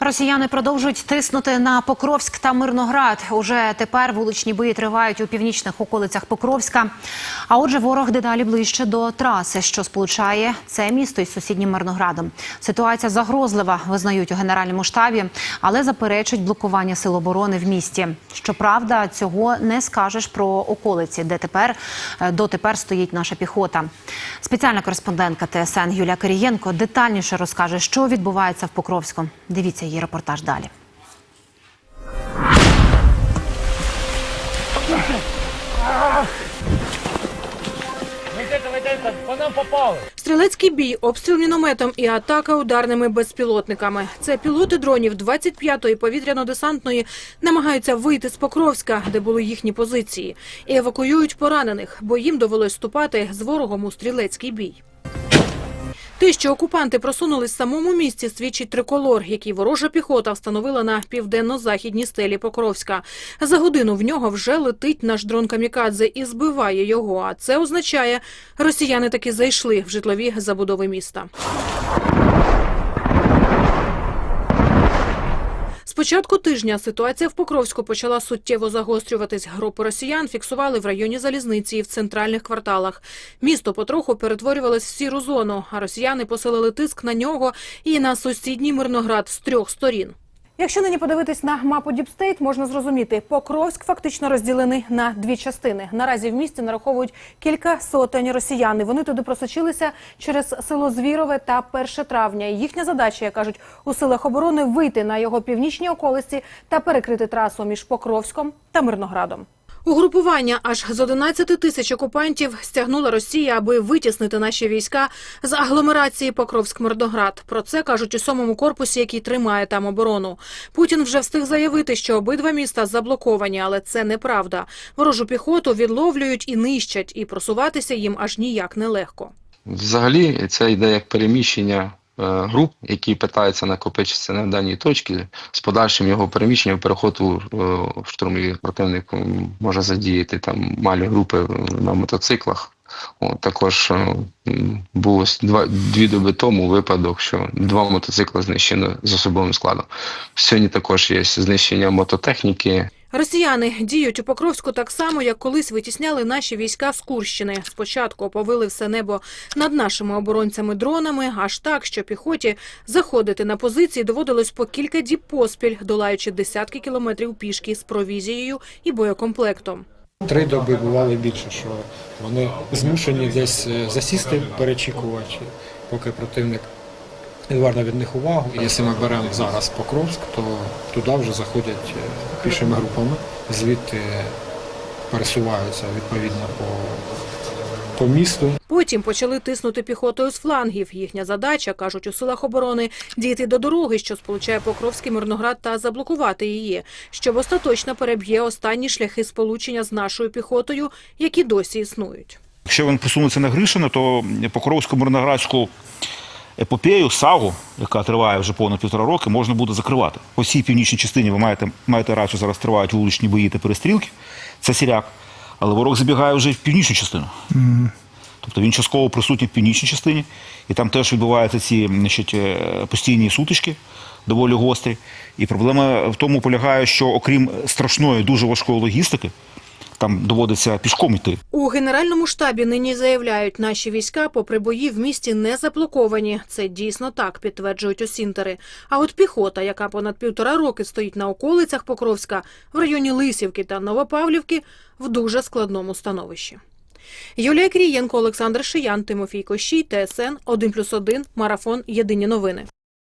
Росіяни продовжують тиснути на Покровськ та Мирноград. Уже тепер вуличні бої тривають у північних околицях Покровська. А отже, ворог дедалі ближче до траси, що сполучає це місто із сусіднім Мирноградом. Ситуація загрозлива, визнають у генеральному штабі, але заперечують блокування сил оборони в місті. Щоправда, цього не скажеш про околиці, де тепер е, дотепер стоїть наша піхота. Спеціальна кореспондентка ТСН Юлія Кирієнко детальніше розкаже, що відбувається в Покровську. Дивіться її репортаж далі. Нам попали. Стрілецький бій, обстріл мінометом і атака ударними безпілотниками. Це пілоти дронів 25-ї повітряно-десантної намагаються вийти з Покровська, де були їхні позиції, і евакуюють поранених, бо їм довелось вступати з ворогом у стрілецький бій. Те, що окупанти просунулись в самому місті, свідчить триколор, який ворожа піхота встановила на південно-західній стелі Покровська. За годину в нього вже летить наш дрон Камікадзе і збиває його. А це означає, росіяни таки зайшли в житлові забудови міста. З початку тижня ситуація в Покровську почала суттєво загострюватись. Групи росіян фіксували в районі залізниці і в центральних кварталах. Місто потроху перетворювалось в сіру зону, а росіяни посилили тиск на нього і на сусідній Мирноград з трьох сторін. Якщо нині подивитись на мапу Діпстейт, можна зрозуміти, Покровськ фактично розділений на дві частини. Наразі в місті нараховують кілька сотень росіян. Вони туди просочилися через село Звірове та 1 травня. Їхня задача, як кажуть, у силах оборони вийти на його північні околиці та перекрити трасу між Покровськом та Мирноградом. Угрупування аж з 11 тисяч окупантів стягнула Росія, аби витіснити наші війська з агломерації Покровськ-Мирноград. Про це кажуть у сьомому корпусі, який тримає там оборону. Путін вже встиг заявити, що обидва міста заблоковані, але це неправда. Ворожу піхоту відловлюють і нищать, і просуватися їм аж ніяк нелегко. Взагалі, це йде як переміщення груп, які питаються накопичитися на даній точці, з подальшим його переміщенням, переходу е, в штурмові противник може задіяти там малі групи на мотоциклах. От, також е, було два, дві доби тому випадок, що два мотоцикли знищено з особовим складом. Сьогодні також є знищення мототехніки, Росіяни діють у Покровську так само, як колись витісняли наші війська з Курщини. Спочатку оповили все небо над нашими оборонцями дронами, аж так, що піхоті заходити на позиції доводилось по кілька діб поспіль, долаючи десятки кілометрів пішки з провізією і боєкомплектом. Три доби бували більше, що вони змушені десь е, засісти, перечікувати, поки противник відверне від них увагу. Якщо ми беремо зараз Покровськ, то туди вже заходять е, пішими групами, звідти пересуваються відповідно по, по місту. Потім почали тиснути піхотою з флангів. Їхня задача, кажуть у силах оборони, дійти до дороги, що сполучає Покровський Мирноград та заблокувати її, щоб остаточно переб'є останні шляхи сполучення з нашою піхотою, які досі існують. Якщо він посунеться на Гришине, то Покровську мирноградську епопею, сагу, яка триває вже понад півтора роки, можна буде закривати. По всій північній частині ви маєте, маєте рацію, зараз тривають вуличні бої та перестрілки. Це сіряк. Але ворог забігає вже в північну частину. Тобто він частково присутній в північній частині, і там теж відбуваються ці значить, е, постійні сутички, доволі гострі. І проблема в тому полягає, що окрім страшної, дуже важкої логістики, там доводиться пішком йти. У генеральному штабі нині заявляють, наші війська, попри бої в місті, не заблоковані. Це дійсно так, підтверджують осінтери. А от піхота, яка понад півтора роки стоїть на околицях Покровська, в районі Лисівки та Новопавлівки, в дуже складному становищі. Юлія Крієнко, Олександр Шиян, Тимофій Кощій, ТСН 1+,1, Марафон. Єдині новини.